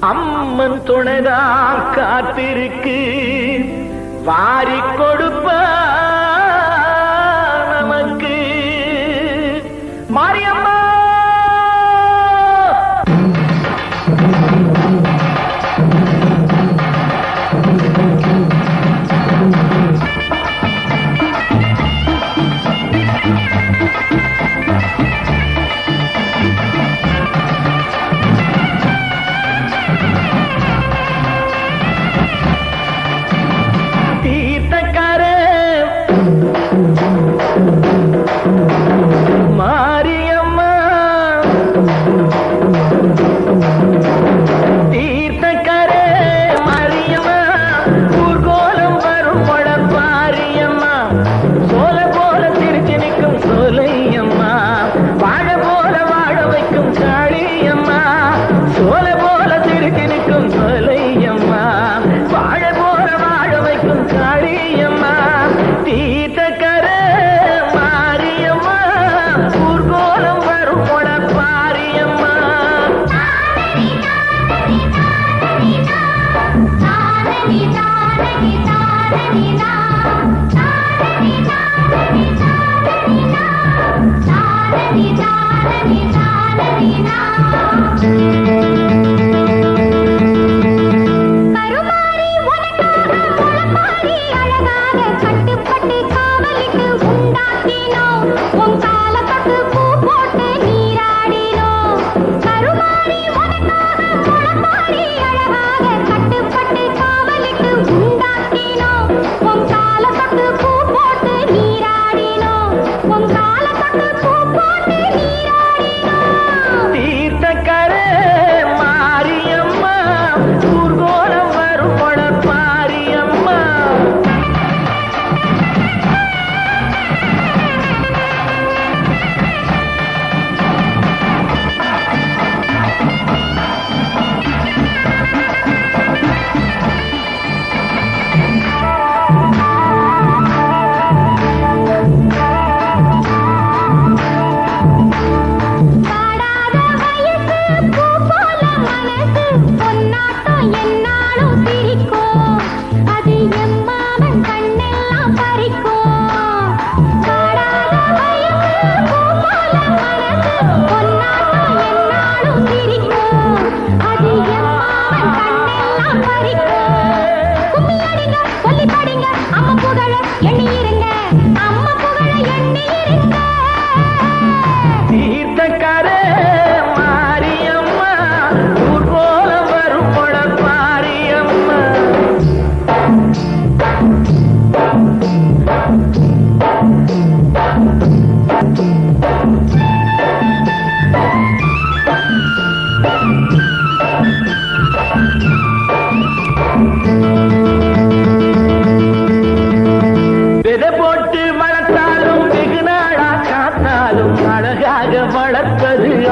அம்மன் துணைதான் காத்திருக்கு. வாரி கொடுப்பா చాలని చాలని చాలని నా எண்ணி இருங்க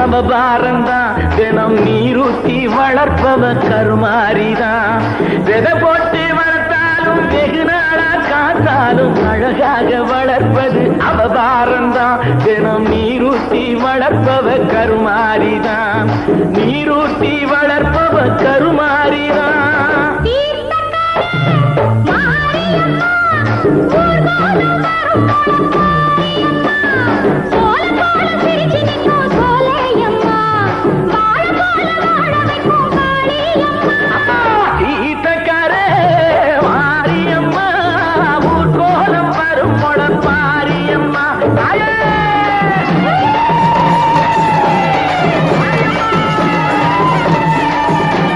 வளர்ப்பவ பாரந்தான் தினம் நீரூத்தி வளர்ப்பவ கருமாரிதான். வித போட்டு வளர்த்தாலும் வெகு நாளா காத்தாலும் அழகாக வளர்ப்பது அவபாரந்தான் தினம் நீரூத்தி வளர்ப்பவ கருமாரிதான். நீரூத்தி வளர்ப்பவ கருமாரிதான். வாரியம்மா